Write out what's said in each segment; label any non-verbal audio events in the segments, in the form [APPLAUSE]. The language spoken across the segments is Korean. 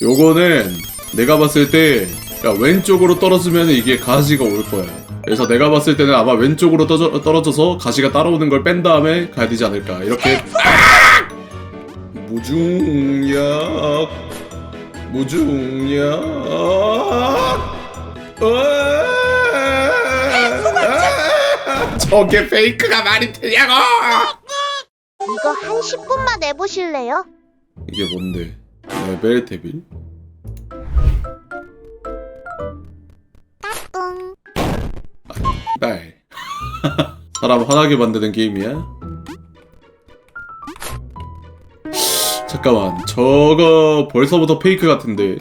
요거는 내가 봤을 때 야, 왼쪽으로 떨어지면 이게 가시가 올 거야. 그래서 내가 봤을 때는 아마 왼쪽으로 떠져, 떨어져서 가시가 따라오는 걸 뺀 다음에 가야 되지 않을까. 이렇게 무중약 무중약 으아! 저게 페이크가 말이 되냐고 이거 한 10분만 해보실래요? 이게 뭔데 데빌 응. 딸 사람 화나게 만드는 게임이야? 잠깐만 저거 벌써부터 페이크 같은데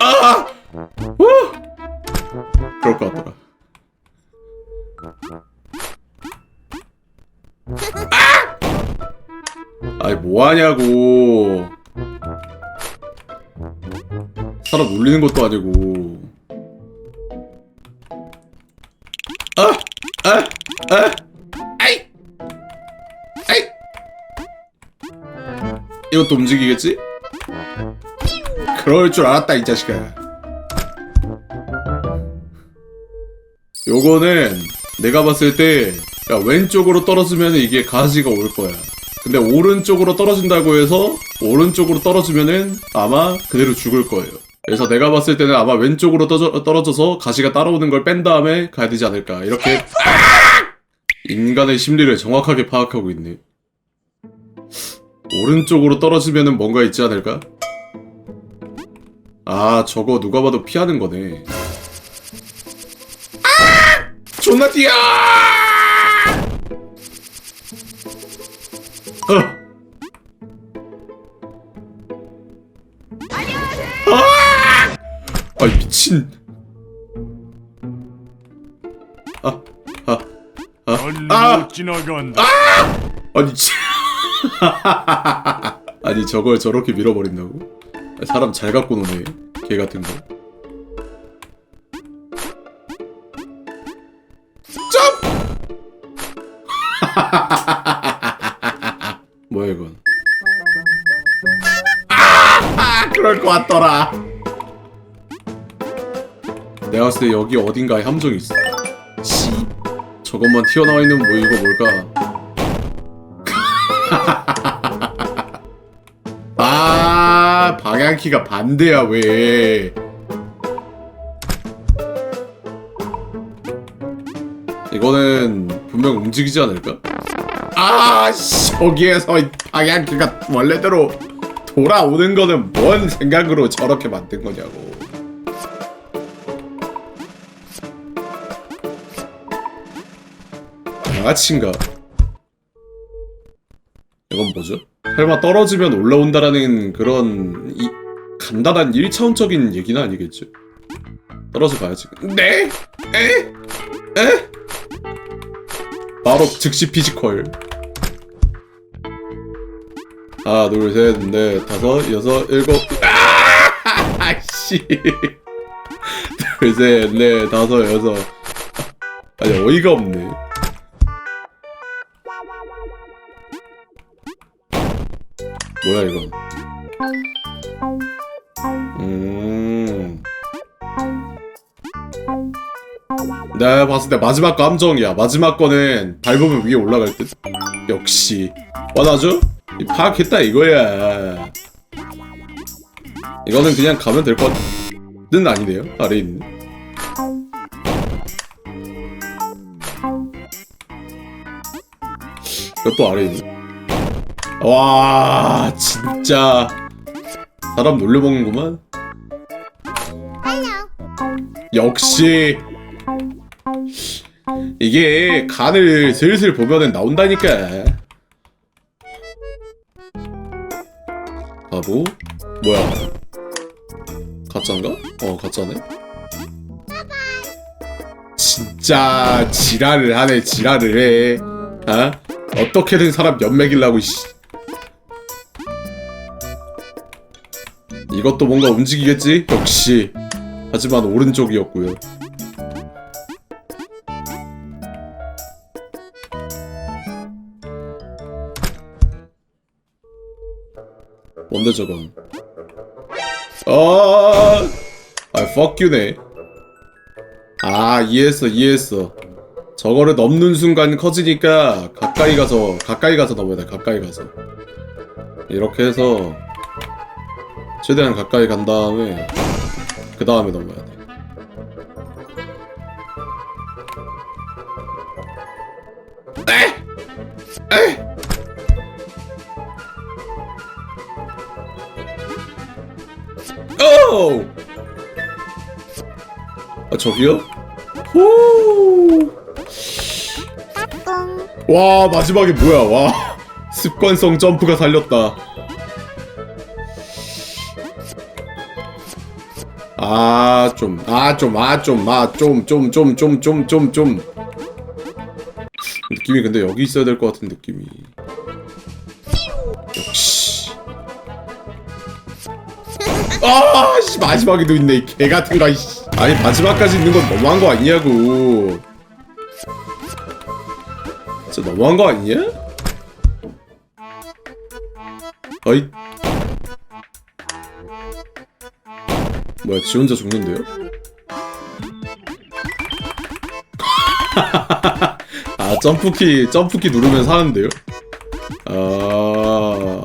아! 우! 그럴 것 같더라 아! 아이 뭐하냐고 사람 놀리는 것도 아니고 아! 아! 아! 아이! 아이! 이것도 움직이겠지? 그럴 줄 알았다 이 자식아 요거는 내가 봤을 때 야, 왼쪽으로 떨어지면 이게 가시가 올 거야 근데 오른쪽으로 떨어진다고 해서 오른쪽으로 떨어지면은 아마 그대로 죽을 거예요 그래서 내가 봤을 때는 아마 왼쪽으로 떠져, 떨어져서 가시가 따라오는 걸 뺀 다음에 가야 되지 않을까 이렇게 인간의 심리를 정확하게 파악하고 있네 오른쪽으로 떨어지면은 뭔가 있지 않을까? 아 저거 누가 봐도 피하는 거네 아! 존나 뛰어! 어. 아! 아 미친 아, 아, 아, 아! 못 지나간다. 아니 치... [LAUGHS] 아니 저걸 저렇게 밀어버린다고? 사람 잘 갖고 노네 개 같은 거 아 같더라. 내가 봤을 때 여기 어딘가에 함정이 있어. 씨 저것만 튀어나와 있는 뭐 이거 뭘까? [LAUGHS] 아 방향키가 반대야 왜? 이거는 분명 움직이지 않을까? 아씨 거기에서 이 방향키가 원래대로 돌아오는 거는 뭔 생각으로 저렇게 만든 거냐고 양아치인가? 이건 뭐죠? 설마 떨어지면 올라온다라는 그런 이 간단한 1차원적인 얘기는 아니겠죠? 떨어져 봐야지. 네? 에? 에? 바로 즉시 피지컬. 하나, 둘, 셋, 넷, 다섯, 여섯, 일곱. 아! [LAUGHS] 아씨. 둘, 셋, 넷, 다섯, 여섯. 아니 어이가 없네. 뭐야 이건? 음. 내가 봤을 때 마지막 거 함정이야. 마지막 거는 밟으면 위에 올라갈 듯. 역시 맞아죠? 이 파악했다 이거야. 이거는 그냥 가면 될 것은 아니네요. 아래 있는. 이것도 아래 있는. 와 진짜 사람 놀려먹는구만 역시 이게 간을 슬슬 보면은 나온다니까 바보 뭐야 가짜인가? 어 가짜네 진짜 지랄을 하네 지랄을 해 어? 어떻게든 사람 연맥이려고 씨 이것도 뭔가 움직이겠지? 역시. 하지만 오른쪽이었고요. 뭔데 저건? 아, 아 fuck you네. 아 이해했어 이해했어. 저거를 넘는 순간 커지니까 가까이 가서 가까이 가서 넘어야 돼 가까이 가서. 이렇게 해서 최대한 가까이 간 다음에 그 다음에 넘어야 돼 오! 아 저기요? 호! 꿍. 와 마지막에 뭐야 와 습관성 점프가 살렸다 아 좀 아 좀 아 좀 아 좀 좀 좀 좀 좀 좀 좀 느낌이 근데 여기 있어야 될 것 같은 느낌이 아 씨 마지막에도 있네 이 개 같은 거 이씨 아니 마지막까지 있는 건 너무한 거 아니냐고 진짜 너무한 거 아니냐? 어이 뭐야 지 혼자 죽는데요? [LAUGHS] 아 점프키 점프키 누르면 사는데요? 아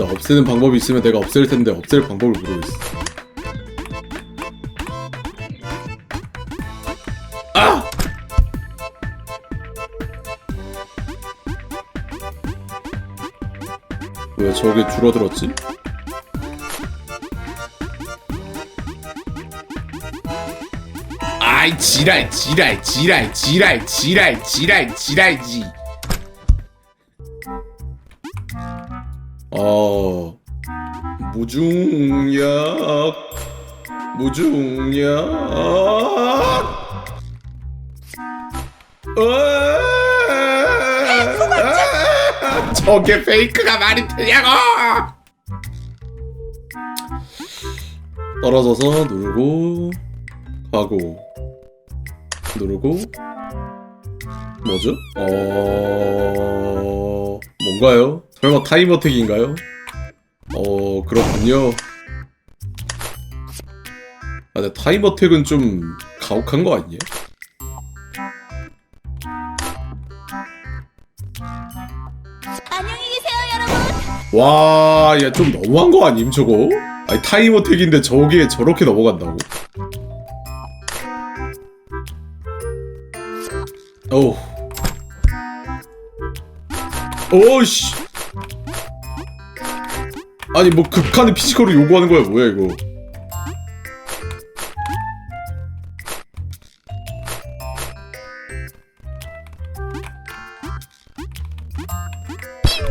야. 자 없애는 방법이 있으면 내가 없앨 텐데 없앨 방법을 모르겠어. 아! 왜 저게 줄어들었지? 아이 지랄 지랄 지랄 지랄 지랄 지랄 지랄지 어 무중약 무중약! 저게 페이크가 말이 되냐고 떨어져서 누르고 가고 누르고 뭐죠? 어 뭔가요? 설마 타임어택인가요? 어 그렇군요. 아 근데 타임어택은 좀 가혹한 거 아니에요? 안녕히 계세요, 여러분. 와, 야, 좀 너무한 거 아님, 저거? 아니, 타임어택인데 저게 저렇게 넘어간다고? 어우. 오씨. 아니, 뭐, 극한의 피지컬을 요구하는 거야, 뭐야, 이거.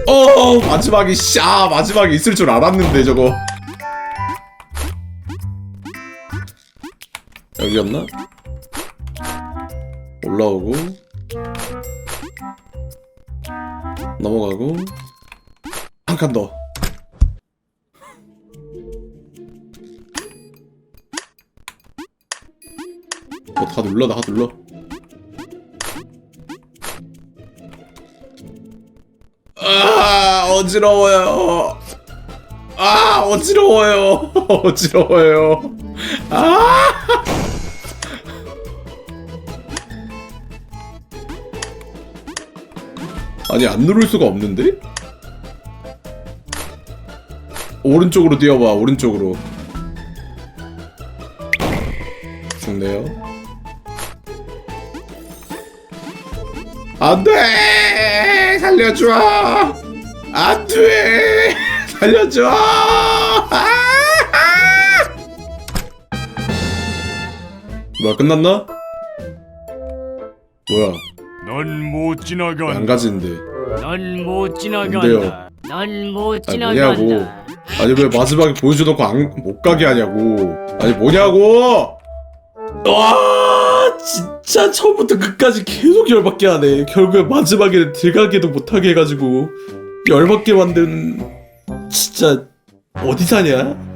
어 마지막에 샤 마지막에 있을 줄 알았는데 저거 여기였나? 올라오고 넘어가고 한 칸 더. 어, 다 눌러, 다 눌러. 아 어지러워요. 아 어지러워요. [LAUGHS] 어지러워요. 아. 아니 안 누를 수가 없는데? 오른쪽으로 뛰어봐 오른쪽으로 죽네요 안돼 살려줘 안돼 살려줘 아! 뭐야 끝났나? 뭐야 넌 못 안 지나간다. 가지는데 넌 못? 지나간다. 넌 못 아니, 지나간다. 뭐냐고. 아니 왜 마지막에 보여줘놓고 안, 못 가게 하냐고 아니 뭐냐고 와 진짜 처음부터 끝까지 계속 열받게 하네 결국에 마지막에 들어가게도 못하게 해가지고 열받게 만든 진짜 어디 사냐?